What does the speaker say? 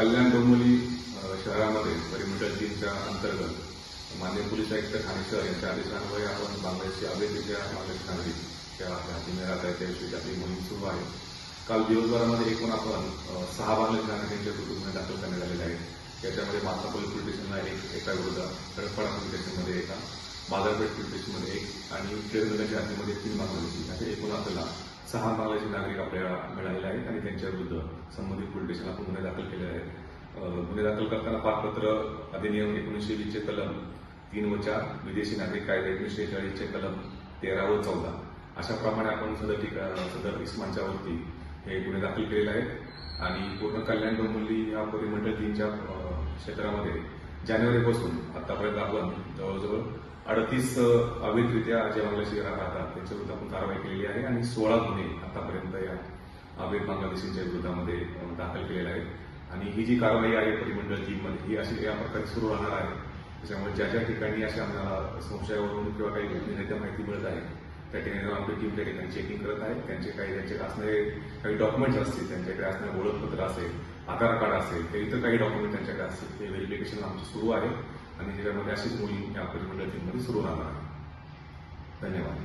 कल्याण डोंबिवली शहरामध्ये परिमिटर तीनच्या अंतर्गत मान्य पोलीस आयुक्त ठाणे शहर यांच्या आदेशान्वये आपण बांगलादेशची अवैधरित्या मागणी नागरिक त्या हातीने राहत आहे त्याविषयी आपली मोहीम सुरू आहे. काल दिवसभरामध्ये एकूण आपण सहा बांगलादेश नागरिकांच्या कुटुंबाने दाखल करण्यात आलेले आहेत. याच्यामध्ये माता पोलीस पोलीस स्टेशनला एक एका विरुद्ध कडकपाडा पोलीस स्टेशनमध्ये एका बाजारपेठ पोलीस स्टेशनमध्ये एक आणि टिळकनगरच्या हातीमध्ये तीन बांगलादेशी असे एकूण आपल्याला सहा बांगलादेशी नागरिक आपल्याला मिळालेले आहेत आणि त्यांच्या विरुद्ध संबंधित पोलीस स्टेशन आपण गुन्हे दाखल केले आहेत. गुन्हे दाखल करताना पारपत्र अधिनियम एकोणीसशे वीसचे कलम तीन व चार विदेशी नागरिक कायदा एकोणीसशे चाळीसचे कलम तेरा व चौदा अशाप्रमाणे आपण सदर ठिका सदर इस्मानच्या वरती हे गुन्हे दाखल केलेले आहेत. आणि पूर्ण कल्याण डोंबिवली या परिमंडळ तीनच्या क्षेत्रामध्ये जानेवारीपासून आतापर्यंत आपण जवळजवळ अडतीस अवैधरित्या जे बांगलादेशी राहतात. त्यांच्याविरुद्ध आपण कारवाई केलेली आहे आणि सोळा गुन्हे आतापर्यंत या अवैध बांगलादेशींच्या विरोधामध्ये दाखल केलेले आहेत. आणि ही जी कारवाई आहे परिमंडळ टीममध्ये ही अशी या प्रकारे सुरू राहणार आहे. त्याच्यामुळे ज्या ज्या ठिकाणी अशा आम्हाला संशयावरून किंवा काही गोपनीयरित्या माहिती मिळत आहे त्या ठिकाणी जाऊन आमची टीम त्या ठिकाणी चेकिंग करत आहेत. त्यांचे काही त्यांच्याकडे असणारे काही डॉक्युमेंट्स असतील त्यांच्याकडे असणारे ओळखपत्र असेल आधार कार्ड असेल किंवा इतर काही डॉक्युमेंट त्यांच्याकडे असतील ते व्हेरिफिकेशन आमचं सुरू आहे. आणि त्याच्यामध्ये अशीच मोहीम या परिमंडळ टीममध्ये सुरू राहणार आहे. धन्यवाद.